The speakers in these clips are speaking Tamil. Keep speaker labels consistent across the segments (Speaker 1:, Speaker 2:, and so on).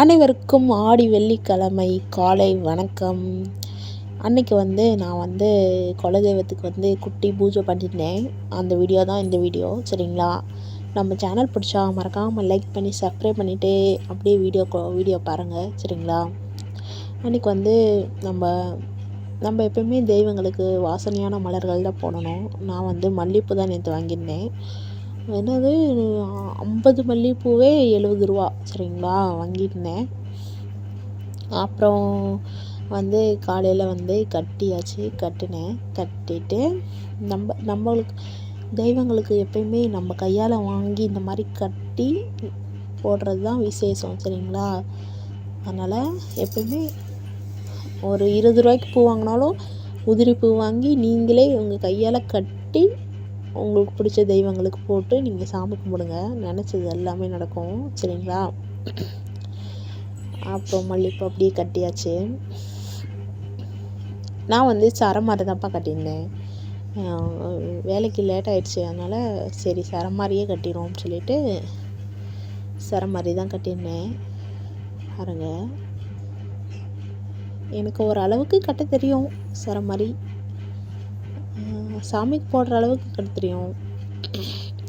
Speaker 1: அனைவருக்கும் ஆடி வெள்ளிக்கிழமை காலை வணக்கம். அன்னைக்கு வந்து நான் வந்து குலதெய்வத்துக்கு வந்து குட்டி பூஜை பண்ணியிருந்தேன். அந்த வீடியோ தான் இந்த வீடியோ சரிங்களா? நம்ம சேனல் பிடிச்சா மறக்காமல் லைக் பண்ணி சப்ஸ்கிரைப் பண்ணிவிட்டு அப்படியே வீடியோ வீடியோ பாருங்கள் சரிங்களா? அன்றைக்கி வந்து நம்ம நம்ம எப்பயுமே தெய்வங்களுக்கு வாசனையான மலர்கள் தான் போடணும். நான் வந்து மல்லிகைப்பூ தான் நேற்று வாங்கியிருந்தேன். என்னது ஐம்பது மல்லிகைப்பூவே எழுபது ரூபா சரிங்களா? வாங்கியிருந்தேன். அப்புறம் வந்து காலையில் வந்து கட்டியாச்சு கட்டினேன். கட்டிட்டு நம்ம நம்மளுக்கு தெய்வங்களுக்கு எப்பயுமே நம்ம கையால் வாங்கி இந்த மாதிரி கட்டி போடுறது தான் விசேஷம் சரிங்களா? அதனால் எப்பயுமே ஒரு இருபது ரூபாய்க்கு பூ வாங்கினாலும் உதிரி பூ வாங்கி நீங்களே உங்கள் கையால் கட்டி உங்களுக்கு பிடிச்ச தெய்வங்களுக்கு போட்டு நீங்கள் சாமி கும்பிடுங்க. நினச்சது எல்லாமே நடக்கும். சரிங்களா? அப்புறம் மல்லிகைப்பூ அப்படியே கட்டியாச்சு. நான் வந்து சரம் மாதிரி தான்ப்பா கட்டியிருந்தேன். வேலைக்கு லேட் ஆகிடுச்சு அதனால் சரி சரம் மாதிரியே கட்டிடுவோம்னு சொல்லிவிட்டு சரம் மாதிரி தான் கட்டியிருந்தேன். பாருங்க. எனக்கு ஓரளவுக்கு கட்ட தெரியும் சரம் மாதிரி. சாமிக்கு போடுற அளவுக்கு கட்ட தெரியும்.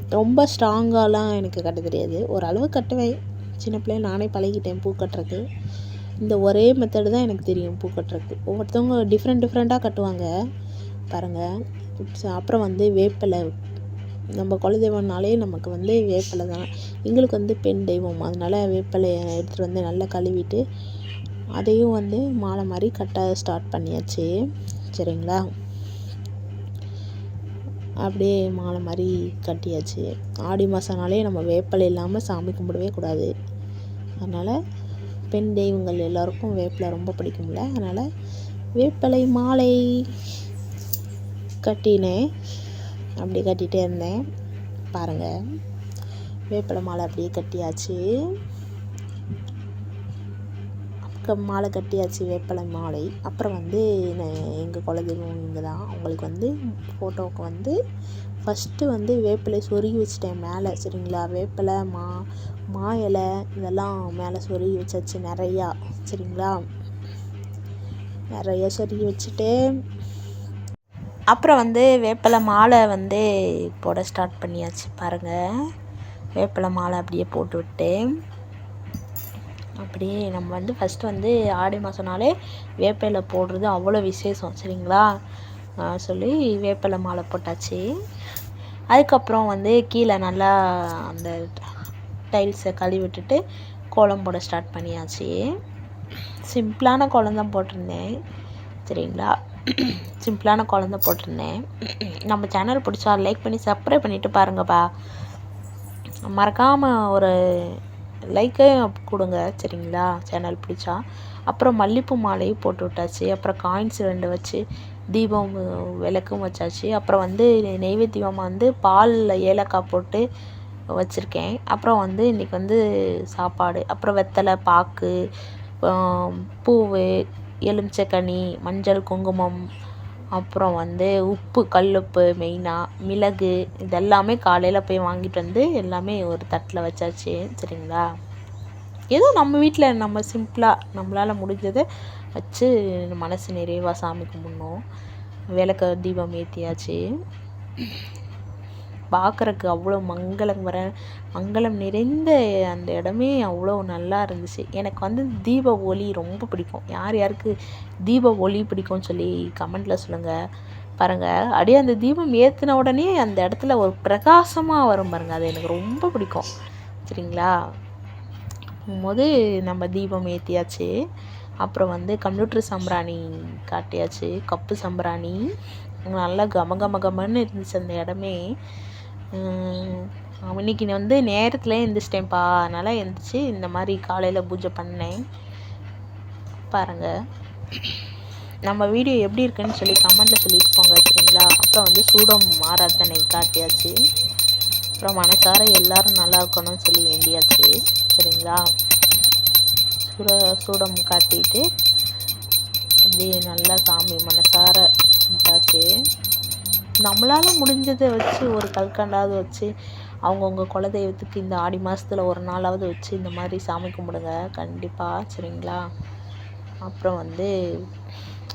Speaker 1: ரொம்ப ஸ்ட்ராங்காலாம் எனக்கு கட்ட தெரியாது. ஓரளவு கட்டுவேன். சின்ன பிள்ளைய நானே பழகிட்டேன் பூ கட்டுறதுக்கு. இந்த ஒரே மெத்தடு தான் எனக்கு தெரியும் பூ கட்டுறதுக்கு. ஒவ்வொருத்தவங்க டிஃப்ரெண்ட் டிஃப்ரெண்ட்டாக கட்டுவாங்க. பாருங்கள் அப்புறம் வந்து வேப்பிலை. நம்ம குலதெய்வம்னாலே நமக்கு வந்து வேப்பிலை தான். எங்களுக்கு வந்து பெண் தெய்வம். அதனால் வேப்பிலையை எடுத்துகிட்டு வந்து நல்லா கழுவிட்டு அதையும் வந்து மாலை மாதிரி கட்ட ஸ்டார்ட் பண்ணியாச்சு. சரிங்களா? அப்படியே மாலை மாதிரி கட்டியாச்சு. ஆடி மாதம்னாலே நம்ம வேப்பிலை இல்லாமல் சாமி கும்பிடவே கூடாது. அதனால் பெண் தெய்வங்கள் எல்லோருக்கும் வேப்பிலை ரொம்ப பிடிக்கும்ல. அதனால் வேப்பலை மாலை கட்டினேன். அப்படி கட்டிகிட்டே இருந்தேன். பாருங்கள் வேப்பிலை மாலை அப்படியே கட்டியாச்சு. மாலை கட்டியாச்சு வேப்பிலை மாலை. அப்புறம் வந்து எங்கள் குலதெய்வம் இங்கே தான். அவங்களுக்கு வந்து ஃபோட்டோவுக்கு வந்து ஃபஸ்ட்டு வந்து வேப்பிலை சொருகி வச்சுட்டேன் மேலே சரிங்களா? வேப்பிலை மா மா இலை இதெல்லாம் மேலே சொருகி வச்சாச்சு நிறையா சரிங்களா? நிறையா சொருகி வச்சுட்டு அப்புறம் வந்து வேப்பிலை மாலை வந்து போட ஸ்டார்ட் பண்ணியாச்சு பாருங்கள் வேப்பிலை மாலை அப்படியே போட்டு விட்டேன் அப்படியே நம்ம வந்து ஃபஸ்ட்டு வந்து ஆடி மாதம்னாலே வேப்பிலை போடுறது அவ்வளோ விசேஷம் சரிங்களா? சொல்லி வேப்பிலை மாலை போட்டாச்சு. அதுக்கப்புறம் வந்து கீழே நல்லா அந்த டைல்ஸை கழுவி விட்டுட்டு கோலம் போட ஸ்டார்ட் பண்ணியாச்சு. சிம்பிளான கோலம் தான் போட்டிருந்தேன் சரிங்களா? சிம்பிளான கோலம் தான் போட்டிருந்தேன். நம்ம சேனல் பிடிச்சா லைக் பண்ணி சப்ஸ்கிரைப் பண்ணிவிட்டு பாருங்கப்பா. மறக்காமல் ஒரு லைக்கையும் கொடுங்க சரிங்களா? சேனல் பிடிச்சா. அப்புறம் மல்லிகைப்பூ மாலையும் போட்டு விட்டாச்சு. அப்புறம் காயின்ஸ் ரெண்டு வச்சு தீபம் விளக்கும் வச்சாச்சு. அப்புறம் வந்து நெய்வேத்தியமாக வந்து பாலில் ஏலக்காய் போட்டு வச்சுருக்கேன். அப்புறம் வந்து இன்றைக்கி வந்து சாப்பாடு. அப்புறம் வெத்தலை பாக்கு பூவு எலுமிச்சக்கனி மஞ்சள் குங்குமம் அப்புறம் வந்து உப்பு கல்லுப்பு மெயினாக மிளகு இதெல்லாமே காலையில் போய் வாங்கிட்டு வந்து எல்லாமே ஒரு தட்டில் வச்சாச்சு. சரிங்களா? ஏதோ நம்ம வீட்டில் நம்ம சிம்பிளாக நம்மளால் முடிஞ்சதை வச்சு மனசு நிறைவாக சாமி கும்பிட்ணும். விளக்க தீபம் ஏற்றியாச்சு பார்க்குறக்கு அவ்வளோ மங்களம் வர மங்களம் நிறைந்த அந்த இடமே அவ்வளோ நல்லா இருந்துச்சு. எனக்கு வந்து தீப ஒளி ரொம்ப பிடிக்கும். யார் யாருக்கு தீப ஒளி பிடிக்கும்னு சொல்லி கமெண்டில் சொல்லுங்கள் பாருங்கள் அப்படியே அந்த தீபம் ஏற்றின உடனே அந்த இடத்துல ஒரு பிரகாசமாக வரும் பாருங்கள் அது எனக்கு ரொம்ப பிடிக்கும். சரிங்களா? போது நம்ம தீபம் ஏற்றியாச்சு அப்புறம் வந்து கம்ப்யூட்டர் சம்பிராணி காட்டியாச்சு. கப்பு சம்பிராணி. நல்லா கம கம கமன்னு இருந்துச்சு அந்த இடமே. இன்னைக்கு வந்து நேரத்தில் எழுந்திரிச்சிட்டேன்ப்பா அதனால் எழுந்திரிச்சி இந்த மாதிரி காலையில் பூஜை பண்ணேன். பாருங்கள் நம்ம வீடியோ எப்படி இருக்குன்னு சொல்லி கமெண்ட்டில் சொல்லிட்டு போங்க சரிங்களா? அப்புறம் வந்து சூடம் ஆராதனை காட்டியாச்சு. அப்புறம் மனசார எல்லோரும் நல்லா இருக்கணும்னு சொல்லி வேண்டியாச்சு சரிங்களா? சுட சூடம் காட்டிட்டு அப்படியே நல்லா சாமி மனசார இருந்தாச்சு நம்மளால் முடிஞ்சதை வச்சு ஒரு கல்கண்டாவது வச்சு அவங்கவுங்க குலதெய்வத்துக்கு இந்த ஆடி மாதத்தில் ஒரு நாளாவது வச்சு இந்த மாதிரி சாமி கும்பிடுங்க. கண்டிப்பாக சரிங்களா? அப்புறம் வந்து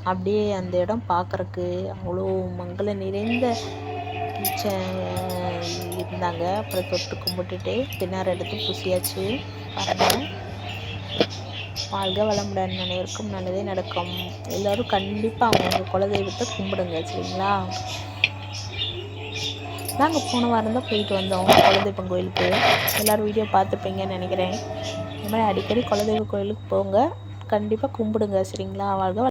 Speaker 1: அப்படியே அந்த இடம் பார்க்குறக்கு அவ்வளோ மங்கள நிறைந்த இருந்தாங்க. அப்புறம் தொட்டு கும்பிட்டுட்டு பின்னார் எடுத்து புசியாச்சு. பாருங்கள் வாழ்க வளமுடன் அனைவருக்கும் நல்லதே நடக்கும். எல்லோரும் கண்டிப்பாக அவங்கவுங்க குலதெய்வத்தை கும்பிடுங்க சரிங்களா? நாங்கள் போன வாரம் தான் போயிட்டு வந்தோம். குலதெய்வம் கோயிலுக்கு. எல்லோரும் வீடியோ பார்த்துப்பீங்கன்னு நினைக்கிறேன். இந்த மாதிரி அடிக்கடி குலதெய்வ கோயிலுக்கு போங்க. கண்டிப்பாக கும்பிடுங்க சரிங்களா? வாழ்க